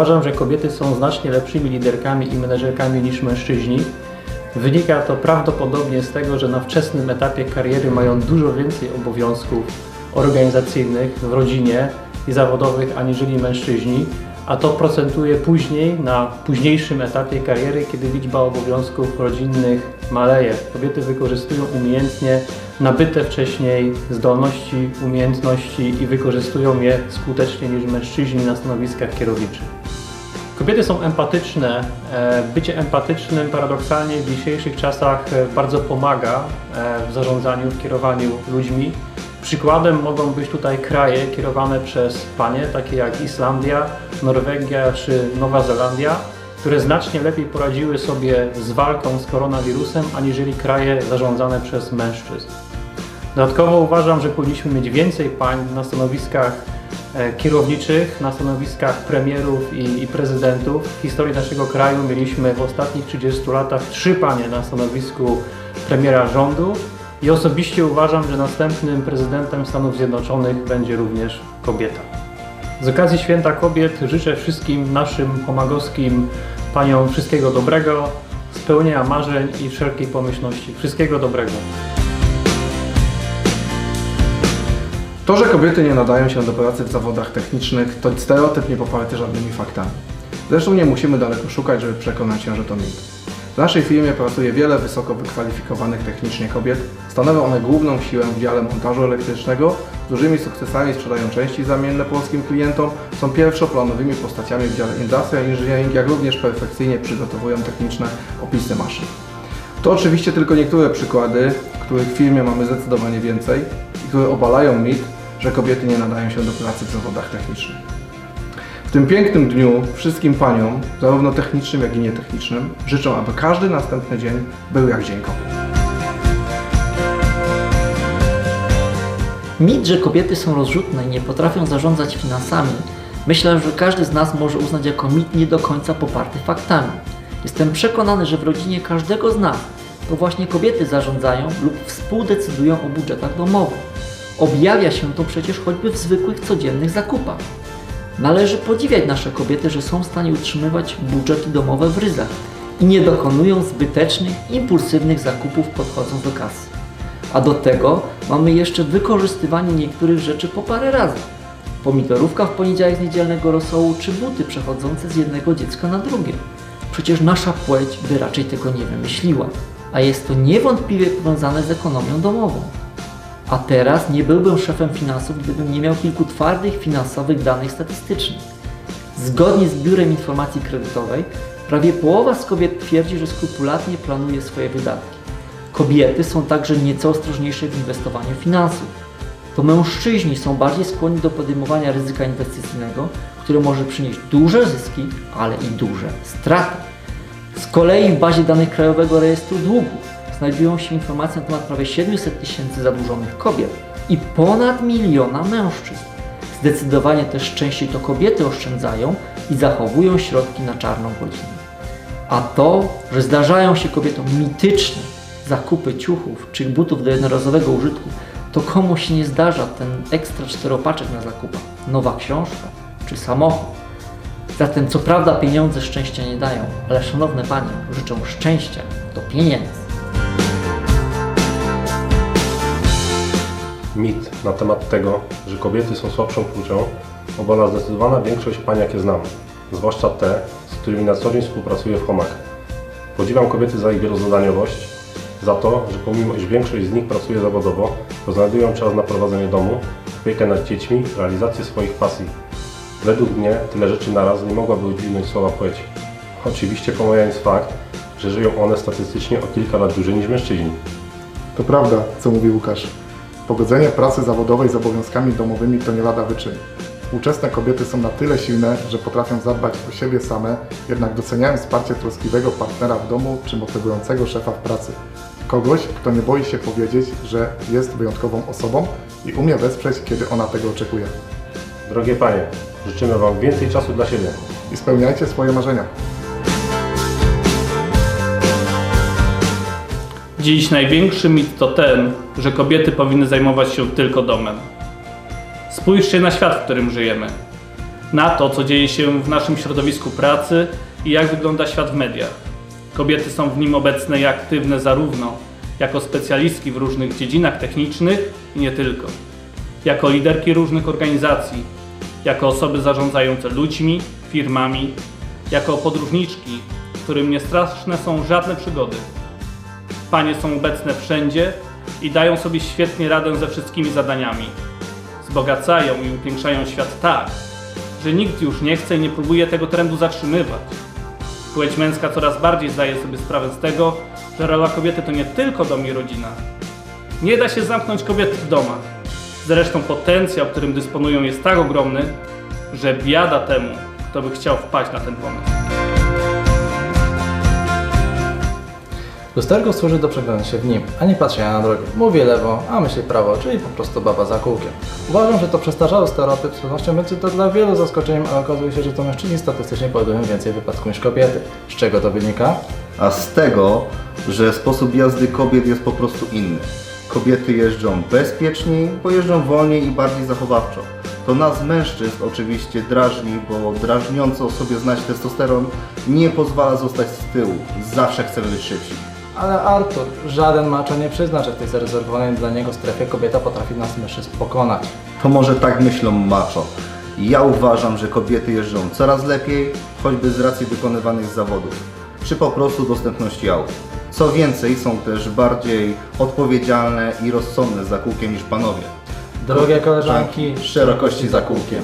Uważam, że kobiety są znacznie lepszymi liderkami i menedżerkami niż mężczyźni. Wynika to prawdopodobnie z tego, że na wczesnym etapie kariery mają dużo więcej obowiązków organizacyjnych w rodzinie i zawodowych aniżeli mężczyźni, a to procentuje później na późniejszym etapie kariery, kiedy liczba obowiązków rodzinnych maleje. Kobiety wykorzystują umiejętnie nabyte wcześniej zdolności, umiejętności i wykorzystują je skuteczniej niż mężczyźni na stanowiskach kierowniczych. Kobiety są empatyczne. E, Bycie empatycznym paradoksalnie w dzisiejszych czasach e, bardzo pomaga e, w zarządzaniu, w kierowaniu ludźmi. Przykładem mogą być tutaj kraje kierowane przez panie, takie jak Islandia, Norwegia czy Nowa Zelandia, które znacznie lepiej poradziły sobie z walką z koronawirusem, aniżeli kraje zarządzane przez mężczyzn. Dodatkowo uważam, że powinniśmy mieć więcej pań na stanowiskach kierowniczych, na stanowiskach premierów i, i prezydentów. W historii naszego kraju mieliśmy w ostatnich 30 latach trzy panie na stanowisku premiera rządu i osobiście uważam, że następnym prezydentem Stanów Zjednoczonych będzie również kobieta. Z okazji Święta Kobiet życzę wszystkim naszym pomagowskim paniom wszystkiego dobrego, spełnienia marzeń i wszelkiej pomyślności. Wszystkiego dobrego. To, że kobiety nie nadają się do pracy w zawodach technicznych, to stereotyp nie poparty żadnymi faktami. Zresztą nie musimy daleko szukać, żeby przekonać się, że to mit. W naszej firmie pracuje wiele wysoko wykwalifikowanych technicznie kobiet. Stanowią one główną siłę w dziale montażu elektrycznego. Z dużymi sukcesami sprzedają części zamienne polskim klientom. Są pierwszoplanowymi postaciami w dziale Industrial Engineering, jak również perfekcyjnie przygotowują techniczne opisy maszyn. To oczywiście tylko niektóre przykłady, których w firmie mamy zdecydowanie więcej i które obalają mit, że kobiety nie nadają się do pracy w zawodach technicznych. W tym pięknym dniu wszystkim paniom, zarówno technicznym, jak i nietechnicznym, życzę, aby każdy następny dzień był jak Dzień Kobiet. Mit, że kobiety są rozrzutne i nie potrafią zarządzać finansami, myślę, że każdy z nas może uznać jako mit nie do końca poparty faktami. Jestem przekonany, że w rodzinie każdego z nas to właśnie kobiety zarządzają lub współdecydują o budżetach domowych. Objawia się to przecież choćby w zwykłych codziennych zakupach. Należy podziwiać nasze kobiety, że są w stanie utrzymywać budżety domowe w ryzach i nie dokonują zbytecznych, impulsywnych zakupów podchodząc do kasy. A do tego mamy jeszcze wykorzystywanie niektórych rzeczy po parę razy. Pomidorówka w poniedziałek z niedzielnego rosołu, czy buty przechodzące z jednego dziecka na drugie. Przecież nasza płeć by raczej tego nie wymyśliła, a jest to niewątpliwie powiązane z ekonomią domową. A teraz nie byłbym szefem finansów, gdybym nie miał kilku twardych finansowych danych statystycznych. Zgodnie z Biurem Informacji Kredytowej, prawie połowa z kobiet twierdzi, że skrupulatnie planuje swoje wydatki. Kobiety są także nieco ostrożniejsze w inwestowaniu finansów. To mężczyźni są bardziej skłonni do podejmowania ryzyka inwestycyjnego, które może przynieść duże zyski, ale i duże straty. Z kolei w bazie danych Krajowego Rejestru Długów znajdują się informacje na temat prawie 700 tysięcy zadłużonych kobiet i ponad miliona mężczyzn. Zdecydowanie też częściej to kobiety oszczędzają i zachowują środki na czarną godzinę. A to, że zdarzają się kobietom mityczne zakupy ciuchów czy butów do jednorazowego użytku, to komu się nie zdarza ten ekstra czteropaczek na zakupach, nowa książka czy samochód. Zatem co prawda pieniądze szczęścia nie dają, ale szanowne panie, życzę szczęścia do pieniędzy. Mit na temat tego, że kobiety są słabszą płcią, obala zdecydowana większość pań, jakie znam, zwłaszcza te, z którymi na co dzień współpracuję w homach. Podziwiam kobiety za ich wielozadaniowość, za to, że pomimo iż większość z nich pracuje zawodowo, to znajdują czas na prowadzenie domu, opiekę nad dziećmi, realizację swoich pasji. Według mnie tyle rzeczy naraz nie mogłaby udźwignąć słowa płeć. Oczywiście pomijając fakt, że żyją one statystycznie o kilka lat dłużej niż mężczyźni. To prawda, co mówi Łukasz. Pogodzenie pracy zawodowej z obowiązkami domowymi to nie lada wyczyn. Współczesne kobiety są na tyle silne, że potrafią zadbać o siebie same, jednak doceniają wsparcie troskliwego partnera w domu czy motywującego szefa w pracy. Kogoś, kto nie boi się powiedzieć, że jest wyjątkową osobą i umie wesprzeć, kiedy ona tego oczekuje. Drogie panie, życzymy wam więcej czasu dla siebie. I spełniajcie swoje marzenia. Dziś największy mit to ten, że kobiety powinny zajmować się tylko domem. Spójrzcie na świat, w którym żyjemy. na to, co dzieje się w naszym środowisku pracy i jak wygląda świat w mediach. Kobiety są w nim obecne i aktywne zarówno jako specjalistki w różnych dziedzinach technicznych i nie tylko, jako liderki różnych organizacji, jako osoby zarządzające ludźmi, firmami, jako podróżniczki, którym nie straszne są żadne przygody. Panie są obecne wszędzie i dają sobie świetnie radę ze wszystkimi zadaniami. Wzbogacają i upiększają świat tak, że nikt już nie chce i nie próbuje tego trendu zatrzymywać. Płeć męska coraz bardziej zdaje sobie sprawę z tego, że rola kobiety to nie tylko dom i rodzina. Nie da się zamknąć kobiet w domach. Zresztą potencjał, którym dysponują jest tak ogromny, że biada temu, kto by chciał wpaść na ten pomysł. Lusterko służy do przeglądania się w nim, a nie patrzenia na drogę. Mówię lewo, a myśli prawo, czyli po prostu baba za kółkiem. Uważam, że to przestarzały stereotyp, z pewnością będzie to dla wielu zaskoczeniem, ale okazuje się, że to mężczyźni statystycznie powodują więcej wypadków niż kobiety. Z czego to wynika? a z tego, że sposób jazdy kobiet jest po prostu inny. Kobiety jeżdżą bezpieczniej, bo jeżdżą wolniej i bardziej zachowawczo. To nas mężczyzn oczywiście drażni, bo drażniący o sobie znać testosteron nie pozwala zostać z tyłu. Zawsze chcemy być szybsi. Ale Artur, żaden maczo nie przyzna, że w tej zarezerwowanej dla niego strefie kobieta potrafi nas mężczyzn pokonać. To może tak myślą macho. Ja uważam, że kobiety jeżdżą coraz lepiej, choćby z racji wykonywanych zawodów, czy po prostu dostępności aut. Co więcej, są też bardziej odpowiedzialne i rozsądne za kółkiem niż panowie. Drogie koleżanki, Szerokości za kółkiem.